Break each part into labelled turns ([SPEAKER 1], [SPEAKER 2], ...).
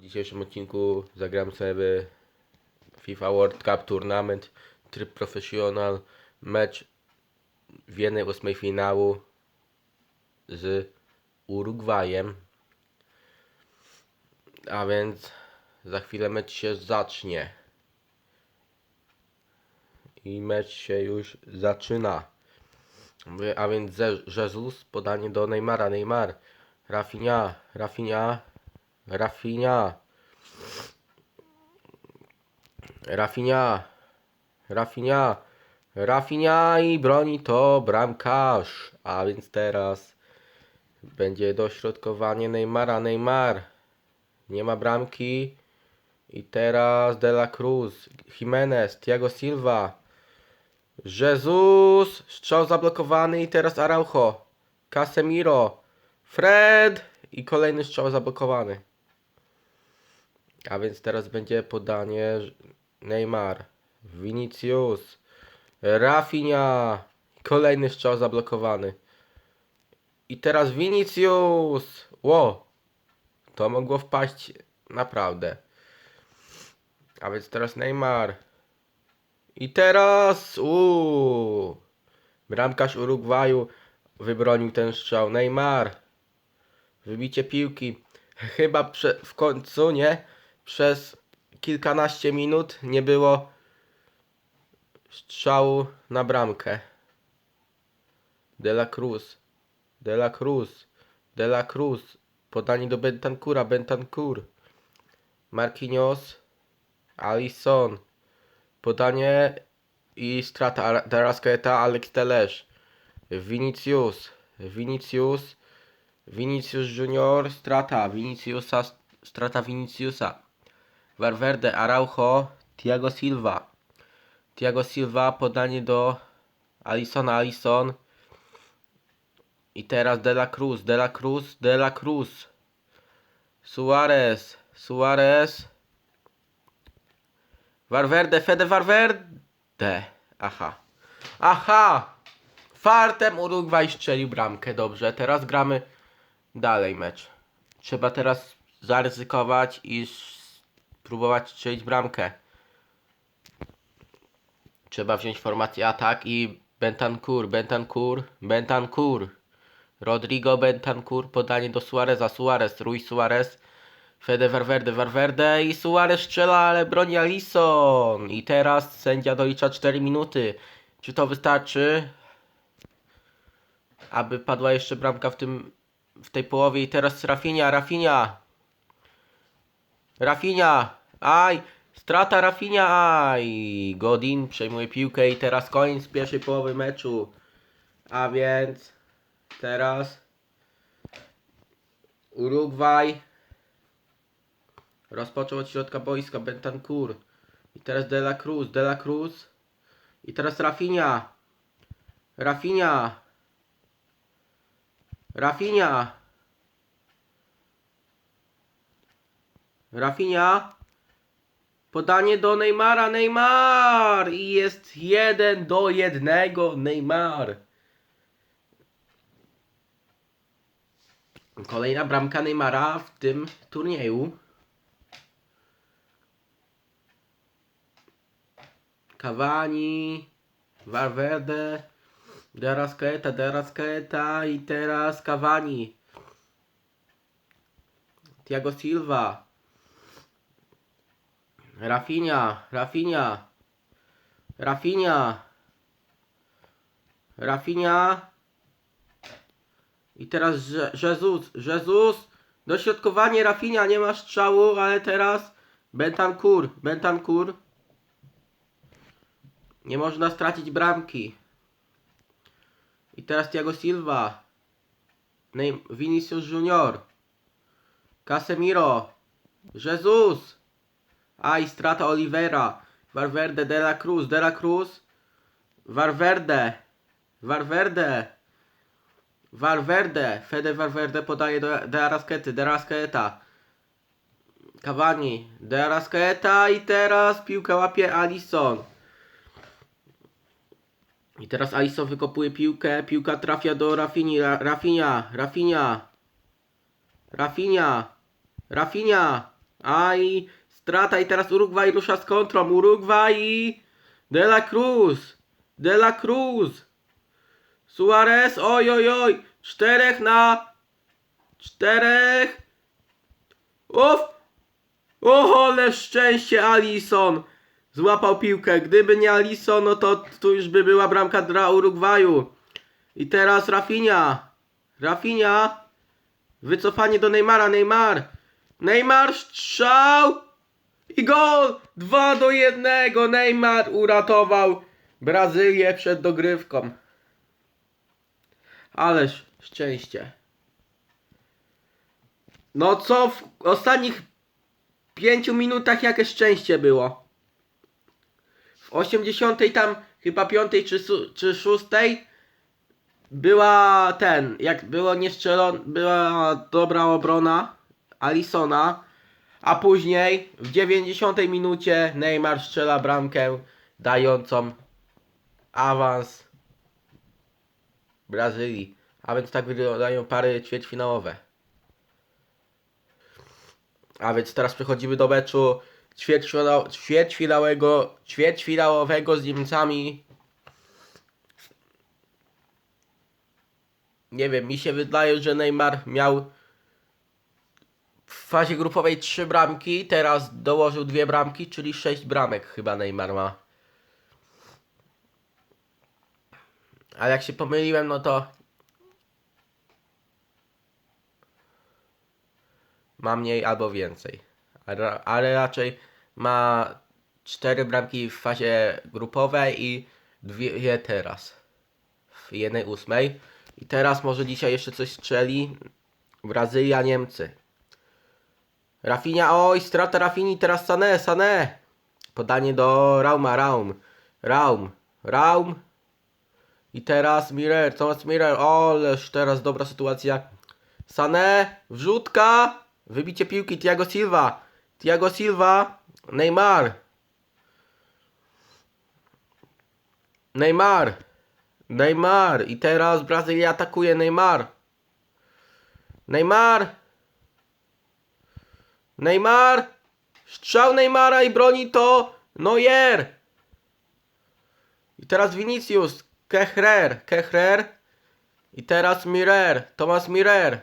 [SPEAKER 1] W dzisiejszym odcinku zagram sobie FIFA World Cup Tournament, tryb profesjonal, mecz w jednej ósmej finału z Urugwajem. A więc za chwilę mecz się zacznie. I mecz się już zaczyna. A więc Jesus, podanie do Neymara, Neymar, Rafinha, Rafinha, Rafinha, Rafinha, Rafinha, Rafinha i broni to bramkarz. A więc teraz będzie dośrodkowanie Neymara, Neymar, nie ma bramki. I teraz De La Cruz, Jimenez, Thiago Silva, Jesus, strzał zablokowany i teraz Araujo, Casemiro, Fred i kolejny strzał zablokowany. A więc teraz będzie podanie Neymar, Vinicius, Rafinha, kolejny strzał zablokowany. I teraz Vinicius, ło, to mogło wpaść naprawdę. A więc teraz Neymar. I teraz uuu, bramkarz Urugwaju wybronił ten strzał. Neymar. Wybicie piłki. Chyba w końcu, nie? Przez kilkanaście minut nie było strzału na bramkę. De La Cruz. De La Cruz. De La Cruz. Podanie do Bentancura. Bentancur. Marquinhos. Alisson. Podanie i strata Ar- Darascaeta, Alex Telesz. Vinicius. Vinicius. Vinicius Junior. Strata Viniciusa. Strata Viniciusa. Valverde, Araujo. Thiago Silva. Thiago Silva. Podanie do Alissona. Alisson. I teraz De La Cruz. De La Cruz. De La Cruz. Suarez. Suarez. Valverde, Fede Valverde. Aha. Aha! Fartem Urugwaj strzelił bramkę. Dobrze, teraz gramy dalej mecz. Trzeba teraz zaryzykować i spróbować strzelić bramkę. Trzeba wziąć formację atak i Bentancur, Bentancur, Bentancur. Rodrigo Bentancur, podanie do Suareza, Suarez, Rui Suarez. Fede Valverde, Valverde i Suarez strzela, ale broni Alisson. I teraz sędzia dolicza 4 minuty. Czy to wystarczy? Aby padła jeszcze bramka w tym w tej połowie i teraz Rafinha, Rafinha. Rafinha. Aj, strata Rafinha, aj. Godin przejmuje piłkę i teraz koniec pierwszej połowy meczu. A więc teraz Urugwaj Rozpoczął od środka boiska Bentancur. I teraz De La Cruz, De La Cruz. I teraz Rafinha. Rafinha. Rafinha. Rafinha. Podanie do Neymara, Neymar! I jest jeden do jednego Neymar. Kolejna bramka Neymara w tym turnieju. Cavani, Valverde, Derasqueta, Derasqueta i teraz Cavani. Thiago Silva. Rafinha, Rafinha. Rafinha. Rafinha. I teraz Je- Jesus, Jesus. Dośrodkowanie Rafinha, nie ma strzału, ale teraz Bentancur, Bentancur. Nie można stracić bramki. I teraz Thiago Silva. Neym- Vinicius Junior. Casemiro. Jesus. A i strata Oliveira. Valverde, De La Cruz, De La Cruz. Valverde. Valverde. Valverde. Fede Valverde podaje do De Arasquety. De Arasqueta. Cavani. De Arasqueta i teraz piłkę łapie Alisson. I teraz Alisson wykopuje piłkę, piłka trafia do Rafini, Ra, Rafinha, Rafinha, Rafinha, Rafinha, A i strata i teraz Urugwaj rusza z kontrą. Urugwaj i De La Cruz. De La Cruz. Suarez, oj, oj, oj. Czterech na... Czterech. Uf. O, ale szczęście Alison. Złapał piłkę. Gdyby nie Alison, no to tu już by była bramka dla Urugwaju. I teraz Rafinha. Rafinha. Wycofanie do Neymara. Neymar. Neymar strzał. I gol! 2 do 1. Neymar uratował Brazylię przed dogrywką. Ależ szczęście. No co w ostatnich 5 minutach jakie szczęście było. W 80 tam chyba 5 czy, czy 6 była ten, jak było niestrzelone, była dobra obrona Alisona, a później w 90 minucie Neymar strzela bramkę dającą awans Brazylii. A więc tak wyglądają pary ćwierćfinałowe. A więc teraz przechodzimy do meczu ćwierćfina- ćwierćfinałowego, ćwierćfinałowego z Niemcami. Nie wiem, mi się wydaje, że Neymar miał fazie grupowej trzy bramki, teraz dołożył dwie bramki, czyli sześć bramek chyba Neymar ma. A jak się pomyliłem, no to ma mniej albo więcej. Ale, ale raczej ma cztery bramki w fazie grupowej i dwie teraz. W jednej ósmej. I teraz może dzisiaj jeszcze coś strzeli. Brazylia, Niemcy. Rafinha, oj, strata Rafini, teraz Sané, Sané. Podanie do Rauma, Raum. Raum, Raum. I teraz Mirer, Thomas Mirer, oleż teraz dobra sytuacja. Sané, wrzutka. Wybicie piłki, Thiago Silva. Thiago Silva, Neymar. Neymar. Neymar. I teraz Brazylia atakuje Neymar. Neymar. Neymar. Strzał Neymara i broni to Neuer. I teraz Vinicius. Kehrer. Kehrer. I teraz Mirer. Thomas Mirer.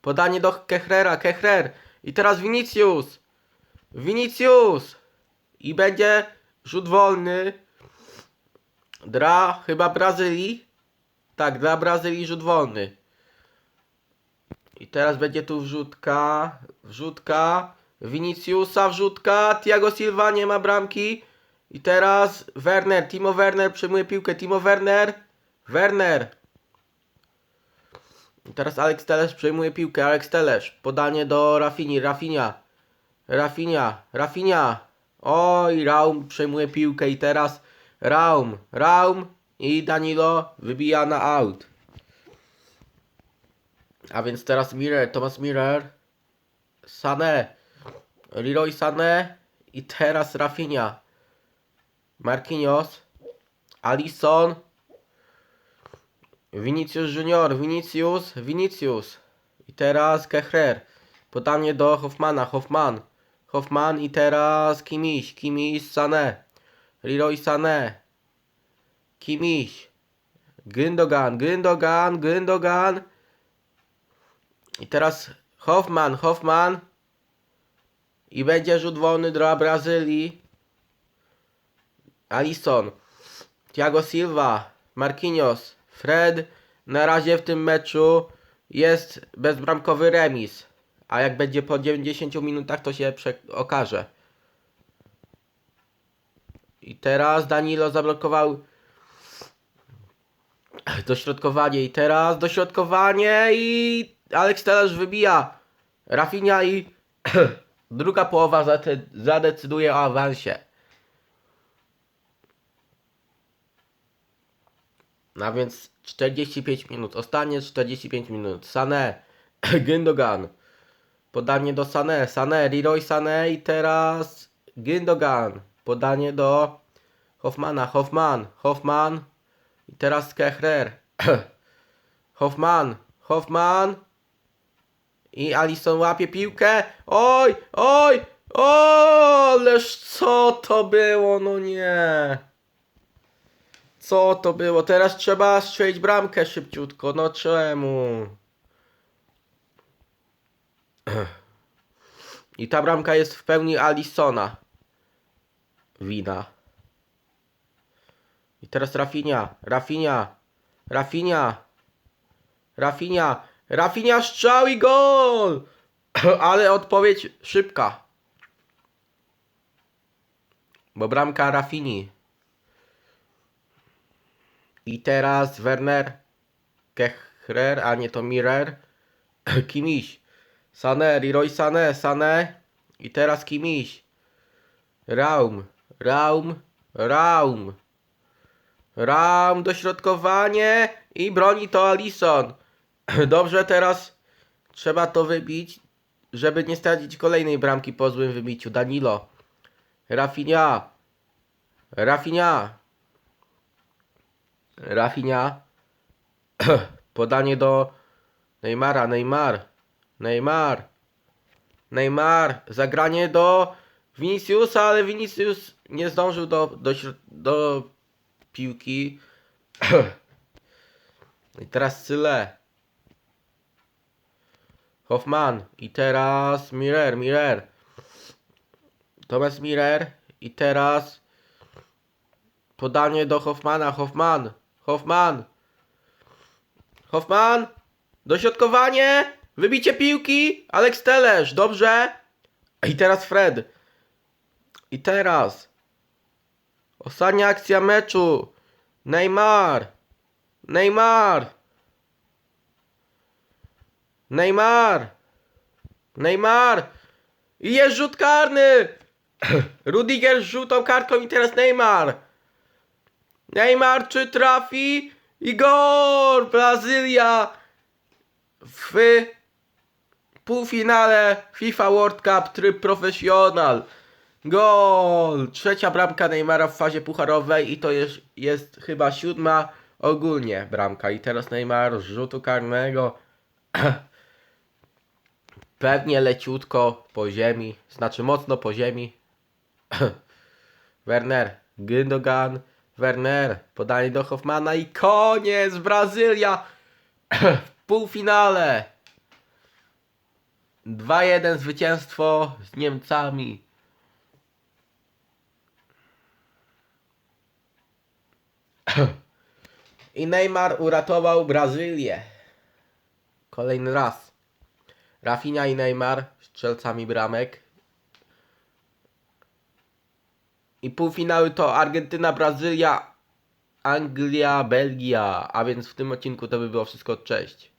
[SPEAKER 1] Podanie do Kehrera. Kehrer. I teraz Vinicius. Vinicius. I będzie rzut wolny. Dla chyba Brazylii. Tak, dla Brazylii rzut wolny. I teraz będzie tu wrzutka. Wrzutka. Viniciusa wrzutka. Thiago Silva nie ma bramki. I teraz Werner. Timo Werner przyjmuje piłkę. Timo Werner. Werner. I teraz Alex Telesz przejmuje piłkę. Alex Telesz. Podanie do Rafini. Rafinia. Rafinia. Rafinia. Oj, Raum przejmuje piłkę i teraz Raum. Raum i Danilo wybija na out. A więc teraz Mirer, Thomas Mirer, Sané, Leroy Sané i teraz Rafinha. Marquinhos, Alisson, Vinicius Junior, Vinicius, Vinicius. I teraz Kehrer. Podanie do Hoffmana, Hoffman. Hoffman i teraz Kimiś, Kimiś, Sané. Leroy Sané. Kimiś. Gündogan, Gündogan, Gündogan. I teraz Hoffman, Hoffman. I będzie rzut wolny dla Brazylii. Alisson. Thiago Silva. Marquinhos. Fred. Na razie w tym meczu jest bezbramkowy remis. A jak będzie po 90 minutach to się okaże. I teraz Danilo zablokował dośrodkowanie i teraz dośrodkowanie i Alex Telasz wybija Rafinha i druga połowa zadecyduje o awansie. No więc 45 minut. Ostatnie 45 minut. Sané. Gündogan. Podanie do Sané. Sané. Leroy Sané i teraz Gündogan. Podanie do Hoffmana. Hoffman. Hoffman. I teraz Kehrer. Hoffman. Hoffman. I Alison łapie piłkę. Oj, oj, o, ależ co to było, no nie. Co to było? Teraz trzeba strzelić bramkę szybciutko. No czemu? I ta bramka jest w pełni Alisona. Wina. I teraz Rafinia, Rafinia, Rafinia, Rafinia, Rafinia strzał i gol! Ale odpowiedź szybka. Bo bramka Rafini. I teraz Werner, Kechrer, a nie to Mirer, Kimiś, Sané, Leroy Sané, Sané i teraz Kimiś. Raum, Raum, Raum. Raum, dośrodkowanie i broni to Alison. Dobrze, teraz trzeba to wybić, żeby nie stracić kolejnej bramki po złym wybiciu. Danilo. Rafinha. Rafinha. Rafinha. Podanie do Neymara, Neymar. Neymar. Neymar. Zagranie do Viniciusa, ale Vinicius nie zdążył do, do, do piłki. I teraz Syle. Hoffman. I teraz Mirer, Mirer. Thomas Mirer. I teraz podanie do Hoffmana. Hoffman. Hoffman. Hoffman. Dośrodkowanie. Wybicie piłki. Alex Telesz. Dobrze. I teraz Fred. I teraz. Ostatnia akcja meczu. Neymar. Neymar. Neymar. Neymar. I jest rzut karny. Rudiger z żółtą kartką i teraz Neymar. Neymar czy trafi? I gol! Brazylia w półfinale FIFA World Cup tryb profesjonal. Gol! Trzecia bramka Neymara w fazie pucharowej i to jest, jest chyba siódma ogólnie bramka. I teraz Neymar z rzutu karnego pewnie leciutko po ziemi, znaczy mocno po ziemi. Werner, Gündogan, Werner, podanie do Hoffmana i koniec! Brazylia w półfinale! 2-1 zwycięstwo z Niemcami. I Neymar uratował Brazylię. Kolejny raz. Rafinha i Neymar strzelcami bramek. I półfinały to Argentyna, Brazylia, Anglia, Belgia. A więc w tym odcinku to by było wszystko. Cześć.